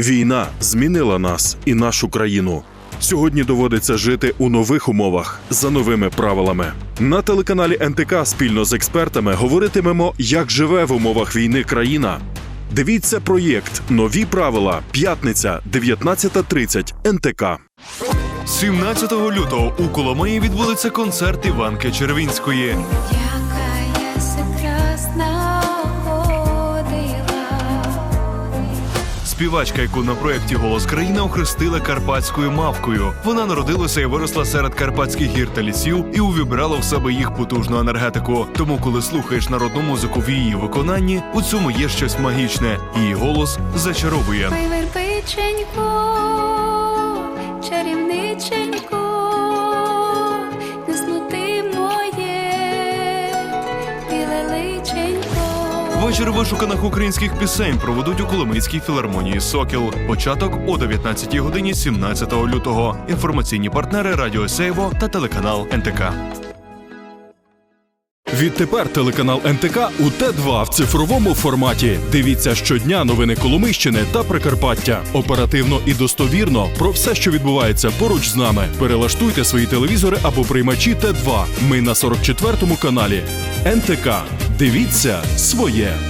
Війна змінила нас і нашу країну. Сьогодні доводиться жити у нових умовах за новими правилами. На телеканалі НТК спільно з експертами говоритимемо, як живе в умовах війни країна. Дивіться проєкт Нові правила. П'ятниця, 19.30 НТК. 17 лютого у Коломиї відбудеться концерт Іванки Червінської. Співачка, яку на проєкті Голос країни охрестили карпатською мавкою. Вона народилася і виросла серед карпатських гір та лісів і увібрала в себе їх потужну енергетику. Тому, коли слухаєш народну музику в її виконанні, у цьому є щось магічне. Її голос зачаровує. Ой, чарівниченько, Вечір вишуканих українських пісень проведуть у Коломийській філармонії Сокіл. Початок о 19 годині 17 лютого. Інформаційні партнери Радіо Сейво та телеканал НТК. Відтепер телеканал НТК у Т2 в цифровому форматі. Дивіться щодня новини Коломийщини та Прикарпаття. Оперативно і достовірно про все, що відбувається поруч з нами. Перелаштуйте свої телевізори або приймачі Т2. Ми на 44-му каналі. НТК. Дивіться своє.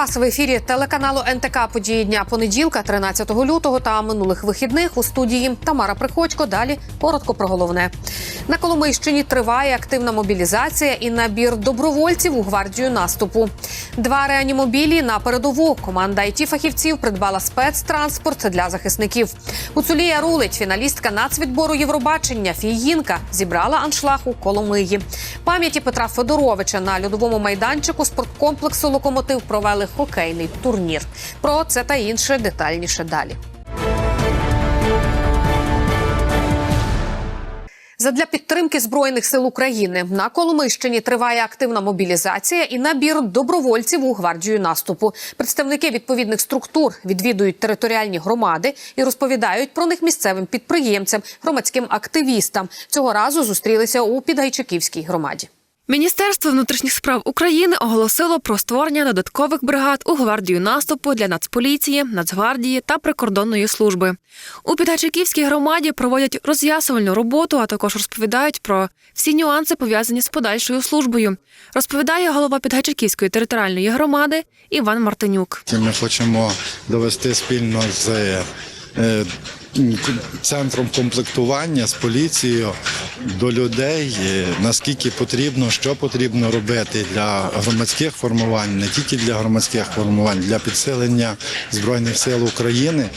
Вас в ефірі телеканалу НТК події дня понеділка, 13 лютого та минулих вихідних у студії Тамара Приходько. Далі коротко про головне. На Коломийщині триває активна мобілізація і набір добровольців у гвардію наступу. Два реанімобілі на передову. Команда it фахівців придбала спецтранспорт для захисників. Уцулія Рулить, фіналістка нацвідбору Євробачення Фіїнка, зібрала аншлаг у Коломиї. Пам'яті Петра Федоровича на льодовому майданчику спорткомплексу Локомотив провели хокейний турнір. Про це та інше детальніше далі. Задля підтримки збройних сил України на Коломийщині триває активна мобілізація і набір добровольців у гвардію наступу. Представники відповідних структур відвідують територіальні громади і розповідають про них місцевим підприємцям, громадським активістам. Цього разу зустрілися у Підгайчиківській громаді. Міністерство внутрішніх справ України оголосило про створення додаткових бригад у гвардію наступу для Нацполіції, Нацгвардії та прикордонної служби. У Підгайчиківській громаді проводять роз'ясувальну роботу, а також розповідають про всі нюанси пов'язані з подальшою службою. Розповідає голова Підгайчиківської територіальної громади Іван Мартинюк. Ми хочемо довести спільно з е, центром комплектування з поліцією до людей, е, наскільки потрібно, що потрібно робити для громадських формувань, не тільки для громадських формувань, для підсилення збройних сил України.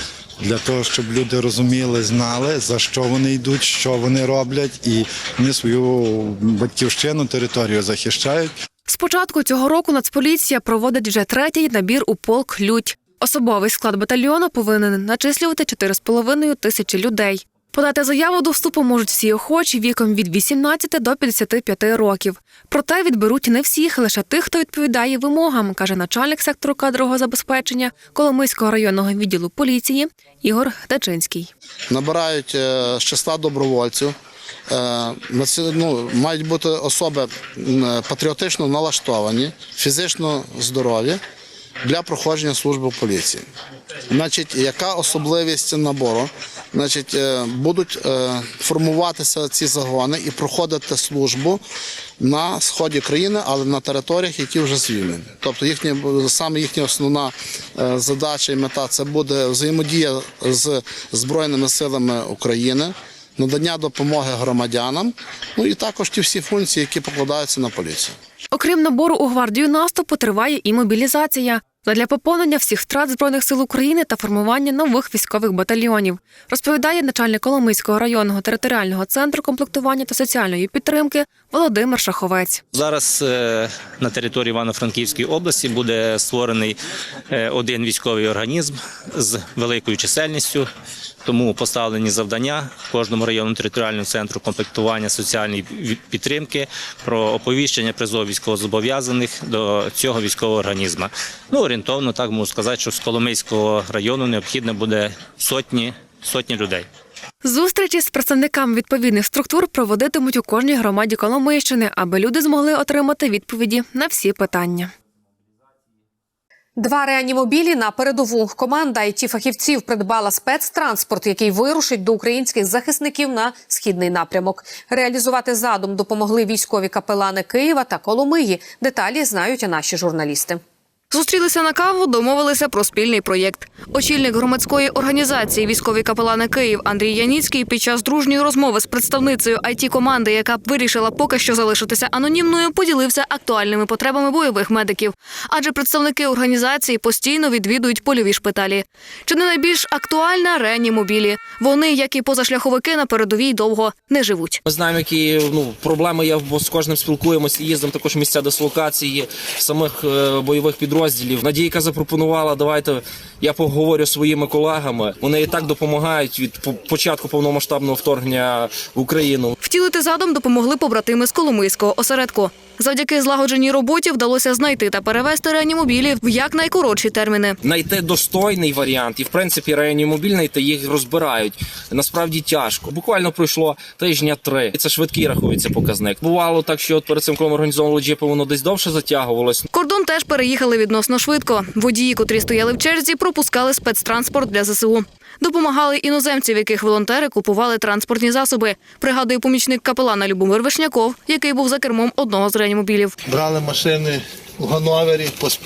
Для того щоб люди розуміли, знали за що вони йдуть, що вони роблять, і вони свою батьківщину, територію захищають. З початку цього року Нацполіція проводить вже третій набір у полк Людь. Особовий склад батальйону повинен начислювати 4,5 тисячі людей. Подати заяву до вступу можуть всі охочі віком від 18 до 55 років. Проте відберуть не всіх, лише тих, хто відповідає вимогам, каже начальник сектору кадрового забезпечення Коломийського районного відділу поліції Ігор Дачинський. набирають е, з числа добровольців. Е, ну, мають бути особи патріотично налаштовані, фізично здорові для проходження служби поліції. Значить, яка особливість набору? Значить, е, будуть е, формуватися ці загони і проходити службу на сході країни, але на територіях, які вже звільнені. Тобто їхня саме їхня основна е, задача і мета це буде взаємодія з збройними силами України, надання допомоги громадянам, ну і також ті всі функції, які покладаються на поліцію. Окрім набору у гвардію наступу, триває і мобілізація для поповнення всіх втрат збройних сил України та формування нових військових батальйонів, розповідає начальник Коломийського районного територіального центру комплектування та соціальної підтримки Володимир Шаховець. Зараз е, на території Івано-Франківської області буде створений е, один військовий організм з великою чисельністю. Тому поставлені завдання кожному районному територіальному центру комплектування соціальної підтримки про оповіщення призов військовозобов'язаних до цього військового організму. Ну орієнтовно так можу сказати, що з Коломийського району необхідно буде сотні сотні людей. Зустрічі з представниками відповідних структур проводитимуть у кожній громаді Коломийщини, аби люди змогли отримати відповіді на всі питання. Два реанімобілі на передову. Команда іт фахівців придбала спецтранспорт, який вирушить до українських захисників на східний напрямок. Реалізувати задум допомогли військові капелани Києва та Коломиї. Деталі знають і наші журналісти. Зустрілися на каву, домовилися про спільний проєкт. Очільник громадської організації Військові капелани Київ Андрій Яніцький під час дружньої розмови з представницею it команди, яка вирішила поки що залишитися анонімною, поділився актуальними потребами бойових медиків. Адже представники організації постійно відвідують польові шпиталі. Чи не найбільш актуальна реанімобілі? Вони, як і позашляховики, на передовій довго не живуть. Ми знаємо, які ну проблеми є, з кожним спілкуємося, їздимо також місця дислокації самих е, бойових підрозділів. Надійка запропонувала, давайте я поговорю зі своїми колегами. Вони і так допомагають від початку повномасштабного вторгнення в Україну. Втілити задум допомогли побратими з Коломийського осередку. Завдяки злагодженій роботі вдалося знайти та перевезти реанімобілі в якнайкоротші терміни. Знайти достойний варіант, і в принципі реанімобіль знайти їх розбирають. Насправді тяжко. Буквально пройшло тижня три. Це швидкий рахується показник. Бувало так, що от перед цим, коли ми організовували джипи, воно десь довше затягувалось. Кордон теж переїхали відносно швидко. Водії, котрі стояли в черзі, пропускали спецтранспорт для ЗСУ. Допомагали іноземців, яких волонтери купували транспортні засоби. Пригадує помічник капелана Любомир Вишняков, який був за кермом одного з реанімобілів. брали машини в Ганновері, пос-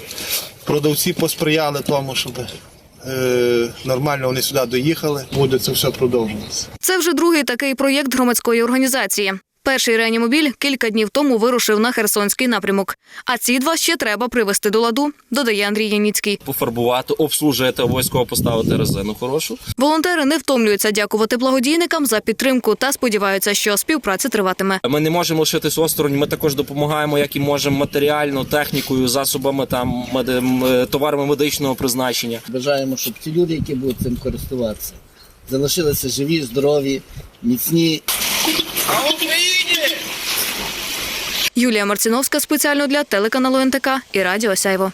продавці посприяли тому, щоб е, нормально вони сюди доїхали. Буде це все продовжуватися. Це вже другий такий проєкт громадської організації. Перший реанімобіль кілька днів тому вирушив на Херсонський напрямок. А ці два ще треба привести до ладу, додає Андрій Яніцький. Пофарбувати, обслужити, обов'язково поставити резину хорошу. Волонтери не втомлюються дякувати благодійникам за підтримку та сподіваються, що співпраця триватиме. Ми не можемо лишитись осторонь. Ми також допомагаємо, як і можемо матеріально, технікою, засобами там меди- товарами медичного призначення. Бажаємо, щоб ті люди, які будуть цим користуватися, залишилися живі, здорові, міцні Юлія Марціновська спеціально для телеканалу НТК і Радіо Сяйво.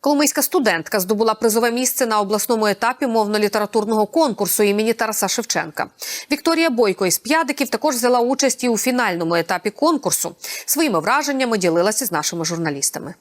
Коломийська студентка здобула призове місце на обласному етапі мовно-літературного конкурсу імені Тараса Шевченка. Вікторія Бойко із П'ядиків також взяла участь і у фінальному етапі конкурсу. Своїми враженнями ділилася з нашими журналістами.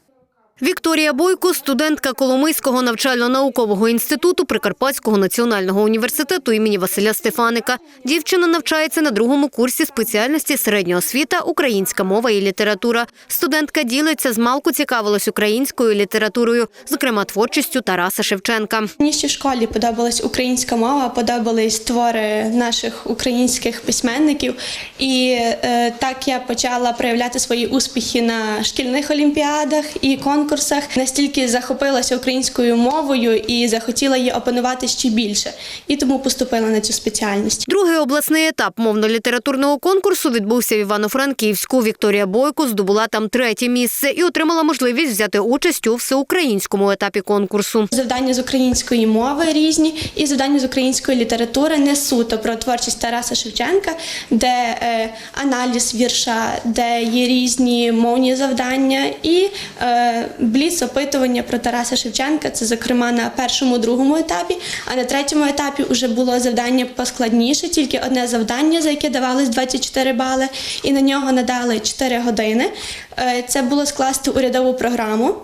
Вікторія Бойко, студентка Коломийського навчально-наукового інституту Прикарпатського національного університету імені Василя Стефаника. Дівчина навчається на другому курсі спеціальності середня освіта, українська мова і література. Студентка ділиться з малку цікавилась українською літературою, зокрема творчістю Тараса Шевченка. Мені ще в школі подобалась українська мова, подобались твори наших українських письменників. І е, так я почала проявляти свої успіхи на шкільних олімпіадах і конкурсах. Настільки захопилася українською мовою і захотіла її опанувати ще більше. І тому поступила на цю спеціальність. Другий обласний етап мовно-літературного конкурсу відбувся в Івано-Франківську. Вікторія Бойко здобула там третє місце і отримала можливість взяти участь у всеукраїнському етапі конкурсу. Завдання з української мови різні, і завдання з української літератури не суто про творчість Тараса Шевченка, де е, аналіз вірша, де є різні мовні завдання, і е, бліц опитування про Тараса Шевченка. Це зокрема на першому другому етапі. А на третьому етапі вже було завдання поскладніше, тільки одне завдання, за яке давалось 24 бали, і на нього надали 4 години. Е, Це було скласти урядову програму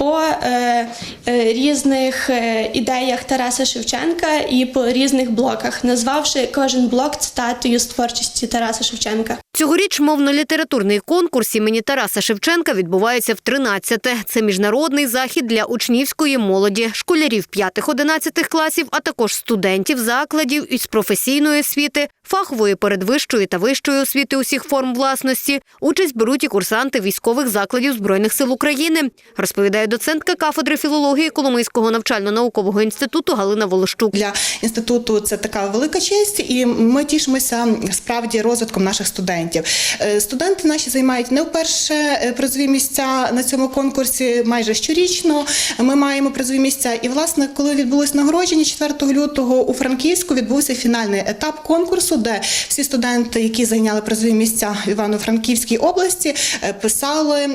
по е, е, різних е, ідеях Тараса Шевченка і по різних блоках, назвавши кожен блок цитатою з творчості Тараса Шевченка. Цьогоріч мовно-літературний конкурс імені Тараса Шевченка відбувається в 13-те. Це міжнародний захід для учнівської молоді, школярів 5-11 класів, а також студентів закладів із професійної освіти, фахової передвищої та вищої освіти усіх форм власності. Участь беруть і курсанти військових закладів Збройних сил України, розповідає доцентка кафедри філології Коломийського навчально-наукового інституту Галина Волощук. Для інституту це така велика честь, і ми тішимося справді розвитком наших студентів. Е, Студенти наші займають не вперше е, призові місця на цьому конкурсі майже щорічно. Ми маємо призові місця. І, власне, коли відбулось нагородження 4 лютого у Франківську, відбувся фінальний етап конкурсу, де всі студенти, які зайняли призові місця в Івано-Франківській області, е, писали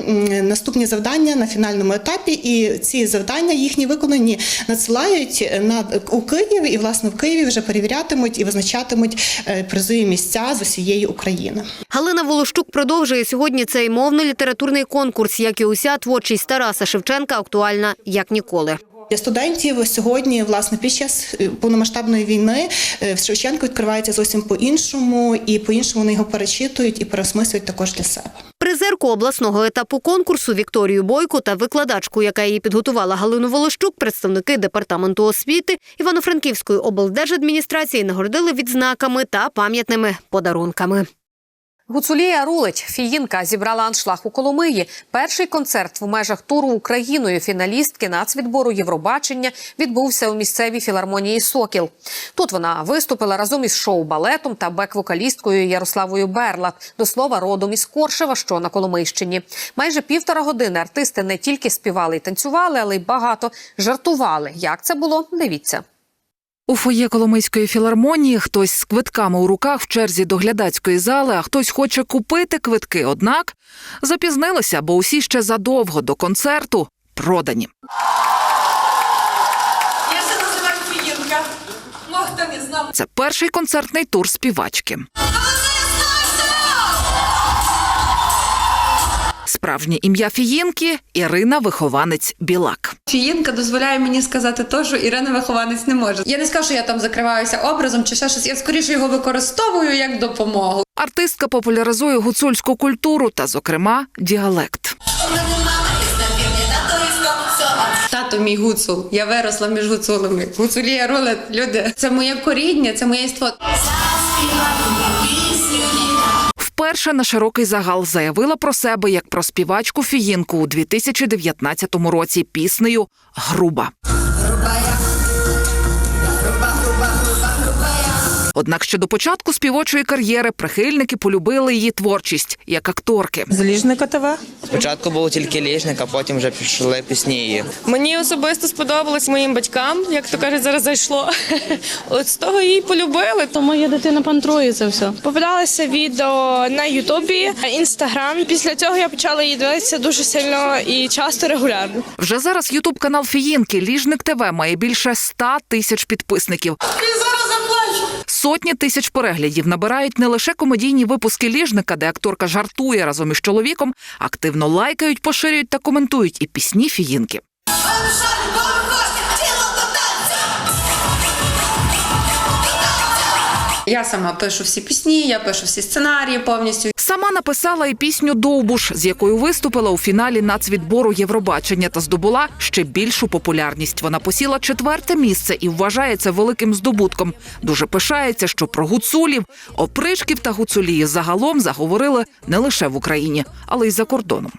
наступні завдання на фінальному етапі, і ці завдання їхні виконані надсилають на у Київ, і власне в Києві вже перевірятимуть і визначатимуть е, призові місця з усієї України. Галина Волощук продовжує сьогодні цей мовно-літературний конкурс, як і уся творчість Тараса Шевченка, актуальна як ніколи. Для студентів сьогодні, власне, під час е, повномасштабної війни е, Шевченко відкривається зовсім по-іншому, і по-іншому вони його перечитують і переосмислюють також для себе. Призерку обласного етапу конкурсу Вікторію Бойко та викладачку, яка її підготувала Галину Волощук, представники департаменту освіти Івано-Франківської облдержадміністрації нагородили відзнаками та пам'ятними подарунками. Гуцулія рулить. Фіїнка зібрала аншлаг у Коломиї. Перший концерт в межах туру Україною фіналістки нацвідбору Євробачення відбувся у місцевій філармонії Сокіл. Тут вона виступила разом із шоу-балетом та бек-вокалісткою Ярославою Берлат, до слова родом із Коршева, що на Коломийщині. Майже півтора години артисти не тільки співали і танцювали, але й багато жартували. Як це було? Дивіться. У фоє Коломийської філармонії хтось з квитками у руках в черзі до глядацької зали, а хтось хоче купити квитки. Однак запізнилися, бо усі ще задовго до концерту продані. Я се називаю. Це перший концертний тур співачки. Справжнє ім'я Фіїнки Ірина Вихованець Білак. Фіїнка дозволяє мені сказати те, що Ірина вихованець не може. Я не скажу, що я там закриваюся образом чи ще щось. Я скоріше його використовую як допомогу. Артистка популяризує гуцульську культуру та, зокрема, діалект. Тато мій гуцул. Я виросла між гуцулами. Гуцулія рулет, люди. Це моє коріння, це моє єство. Вперше на широкий загал заявила про себе як про співачку фіїнку у 2019 році піснею Груба. Однак ще до початку співочої кар'єри прихильники полюбили її творчість як акторки. З Ліжника ТВ. Спочатку був тільки ліжник, а потім вже пішли пісні її. Мені особисто сподобалось моїм батькам, як то кажуть, зараз зайшло. От з того її полюбили. То моя дитина пантрує це все. Попадалося відео на Ютубі, інстаграм. Після цього я почала її дивитися дуже сильно і часто регулярно. Вже зараз Ютуб канал Фіїнки Ліжник ТВ має більше 100 тисяч підписників. Сотні тисяч переглядів набирають не лише комедійні випуски ліжника, де акторка жартує разом із чоловіком, активно лайкають, поширюють та коментують і пісні фіїнки. Я сама пишу всі пісні, я пишу всі сценарії повністю. Сама написала і пісню Довбуш, з якою виступила у фіналі нацвідбору Євробачення та здобула ще більшу популярність. Вона посіла четверте місце і вважає це великим здобутком. Дуже пишається, що про гуцулів, опришків та гуцулії загалом заговорили не лише в Україні, але й за кордоном.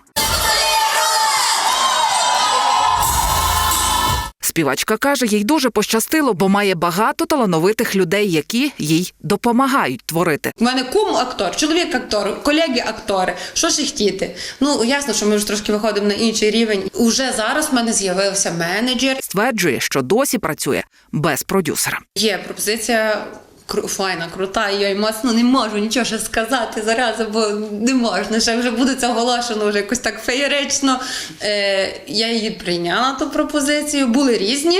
Співачка каже, їй дуже пощастило, бо має багато талановитих людей, які їй допомагають творити. У мене кум актор, чоловік актор, колеги актори. Що ж і тіти? Ну ясно, що ми вже трошки виходимо на інший рівень. Уже зараз в мене з'явився менеджер. Стверджує, що досі працює без продюсера. Є пропозиція. Файна, крута, я й моцно не можу нічого ще сказати зараз, бо не можна. Ще вже буде це оголошено вже якось так феєрично. Е, я її прийняла ту пропозицію, були різні.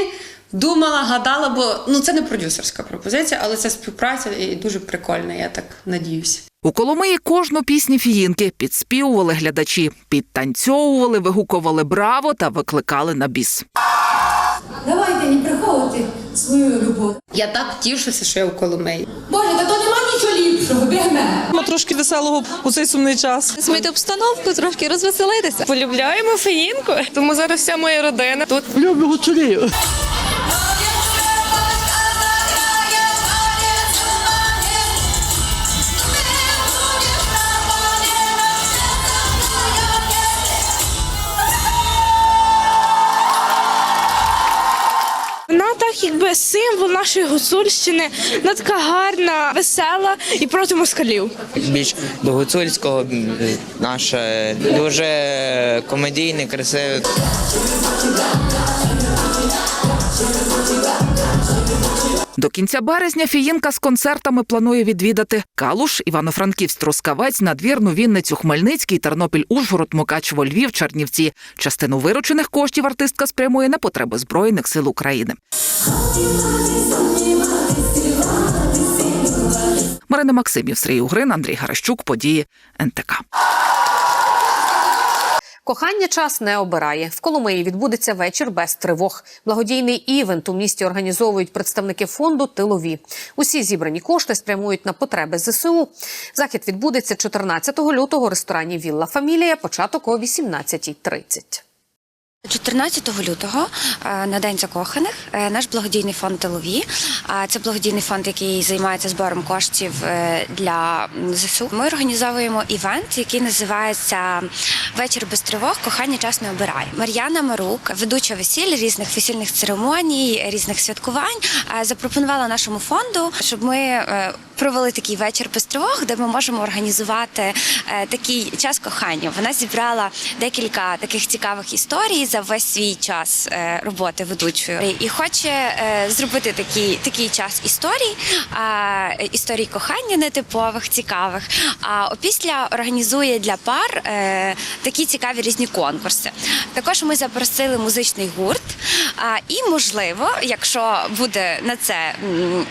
Думала, гадала, бо ну це не продюсерська пропозиція, але це співпраця і дуже прикольна, я так надіюся. У Коломиї кожну пісню фіїнки підспівували глядачі, підтанцьовували, вигукували браво та викликали на біс. Давайте не приховувати свою любов. Я так тішуся, що я в Коломиї. Боже, та то нема нічого ліпшого, бігме. Трошки веселого у цей сумний час. Змити обстановку, трошки розвеселитися. Полюбляємо феїнку, тому зараз вся моя родина тут. Люблю гуцулію. Символ нашої гуцульщини. Вона така гарна, весела і проти москалів. Більш до гуцульського м, наше дуже комедійне, красиве. До кінця березня фіїнка з концертами планує відвідати Калуш, Івано-Франківськ, Трускавець, Надвірну, Вінницю, Хмельницький, Тернопіль, Ужгород, Мукачево, Львів, Чернівці. Частину виручених коштів артистка спрямує на потреби збройних сил України. Марина Максимів, Сергій Угрин, Андрій Гаращук. Події НТК. Кохання час не обирає. В Коломиї відбудеться вечір без тривог. Благодійний івент у місті організовують представники фонду Тилові. Усі зібрані кошти спрямують на потреби ЗСУ. Захід відбудеться 14 лютого в ресторані Вілла Фамілія. Початок о 18.30. 14 лютого е, на День закоханих е, наш благодійний фонд Тилові. а Це благодійний фонд, який займається збором коштів е, для ЗСУ. Ми організовуємо івент, який називається Вечір без тривог. Кохання час не обирає. Мар'яна Марук, ведуча весіль, різних весільних церемоній, різних святкувань, запропонувала нашому фонду, щоб ми провели такий вечір без тривог, де ми можемо організувати е, такий час кохання. Вона зібрала декілька таких цікавих історій за весь свій час е, роботи ведучою і хоче е, зробити такий, такий час історій, історій кохання нетипових, цікавих. А опісля організує для пар такі цікаві різні конкурси. Також ми запросили музичний гурт. І можливо, якщо буде на це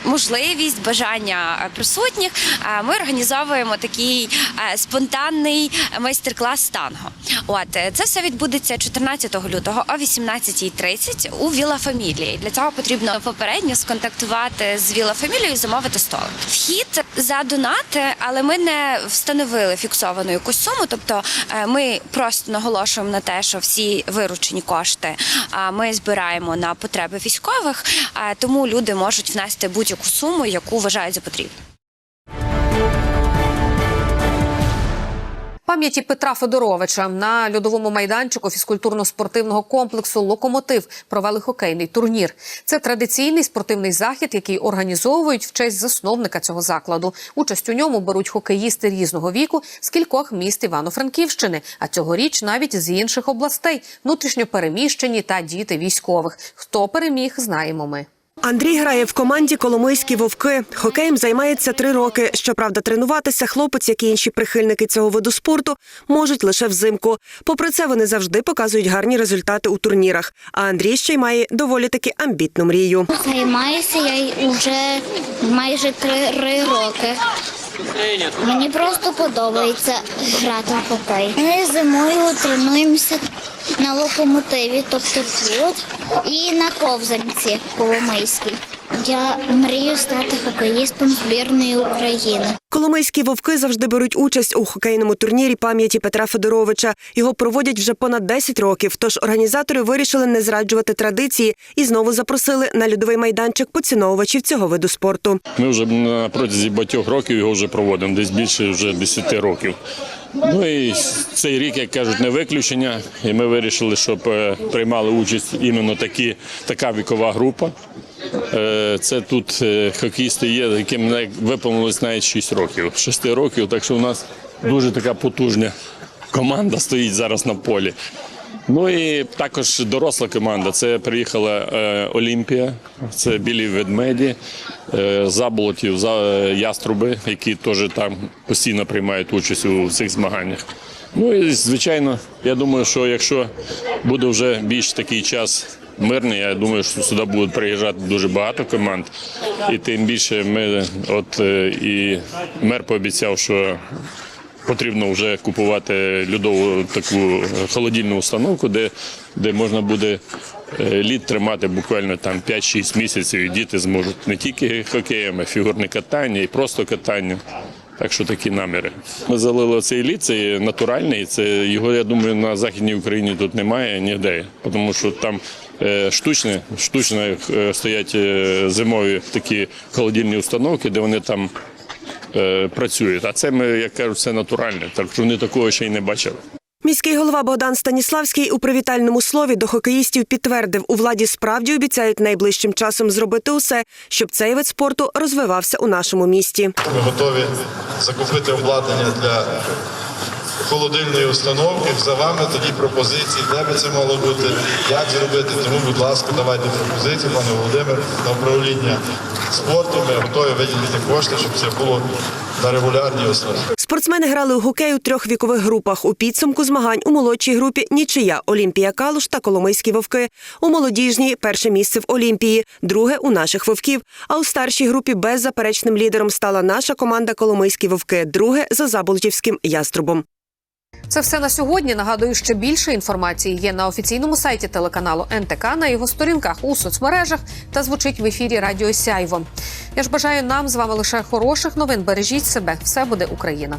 можливість, бажання присутніх, е, ми організовуємо такий е, спонтанний майстер-клас танго. От е, це все відбудеться 14 лютого о 18.30 у Віла Фамілії. Для цього потрібно попередньо сконтактувати з Віла Фамілією і замовити столик. Вхід за донати, але ми не встановили фіксовану якусь суму. Тобто е, ми просто наголошуємо на те, що всі виручені кошти ми збираємо на потреби військових, тому люди можуть внести будь-яку суму, яку вважають за потрібну. Пам'яті Петра Федоровича на льодовому майданчику фізкультурно-спортивного комплексу Локомотив провели хокейний турнір. Це традиційний спортивний захід, який організовують в честь засновника цього закладу. Участь у ньому беруть хокеїсти різного віку з кількох міст Івано-Франківщини, а цьогоріч навіть з інших областей, внутрішньопереміщені та діти військових. Хто переміг, знаємо ми. Андрій грає в команді Коломийські вовки. Хокеєм займається три роки. Щоправда, тренуватися хлопець, як і інші прихильники цього виду спорту, можуть лише взимку. Попри це, вони завжди показують гарні результати у турнірах. А Андрій ще й має доволі таки амбітну мрію. Займаюся я вже майже три роки. Мені просто подобається грати в хокей. Ми зимою тренуємося на локомотиві, тобто тут, і на ковзанці Коломийській. Я мрію стати хокеїстом збірної України. Коломийські вовки завжди беруть участь у хокейному турнірі пам'яті Петра Федоровича. Його проводять вже понад 10 років. Тож організатори вирішили не зраджувати традиції і знову запросили на льодовий майданчик поціновувачів цього виду спорту. Ми вже на протязі багатьох років його вже проводимо, десь більше вже 10 років. Ну і цей рік, як кажуть, не виключення. І ми вирішили, щоб е, приймали участь іменно такі, така вікова група. Е, Це тут е, хокеїсти є, яким виповнилось навіть 6 років. 6 років, так що у нас дуже така потужна команда стоїть зараз на полі. Ну і також доросла команда. Це приїхала е, Олімпія, це білі ведмеді, заболотів, за, яструби, які теж там постійно приймають участь у цих змаганнях. Ну і звичайно, я думаю, що якщо буде вже більш такий час мирний, я думаю, що сюди будуть приїжджати дуже багато команд. І тим більше ми, от е, і мер пообіцяв, що потрібно вже купувати льодову таку холодильну установку, де, де можна буде е, лід тримати буквально там 5-6 місяців, і діти зможуть не тільки хокеєм, а фігурне катання, і просто катання. Так що такі наміри. Ми залили цей лід, це натуральний. Це його, я думаю, на Західній Україні тут немає ніде, тому що там штучне, штучно е, стоять е, зимові такі холодильні установки, де вони там е, працюють. А це ми, як кажуть, це натуральне. Так що вони такого ще й не бачили. Міський голова Богдан Станіславський у привітальному слові до хокеїстів підтвердив, у владі справді обіцяють найближчим часом зробити усе, щоб цей вид спорту розвивався у нашому місті. Ми готові закупити обладнання для холодильної установки. За вами тоді пропозиції, де би це мало бути, як зробити. Тому, будь ласка, давайте пропозиції, пане Володимир, на управління спорту. Ми готові виділити кошти, щоб це було на регулярній основі. Спортсмени грали у хокей у трьох вікових групах. У підсумку змагань у молодшій групі нічия Олімпія Калуш та Коломийські вовки. У молодіжній перше місце в Олімпії, друге у наших вовків. А у старшій групі беззаперечним лідером стала наша команда Коломийські вовки, друге за Заболотівським яструбом. Це все на сьогодні. Нагадую, ще більше інформації є на офіційному сайті телеканалу НТК на його сторінках у соцмережах та звучить в ефірі Радіо Сяйво. Я ж бажаю нам з вами лише хороших новин. Бережіть себе, все буде Україна.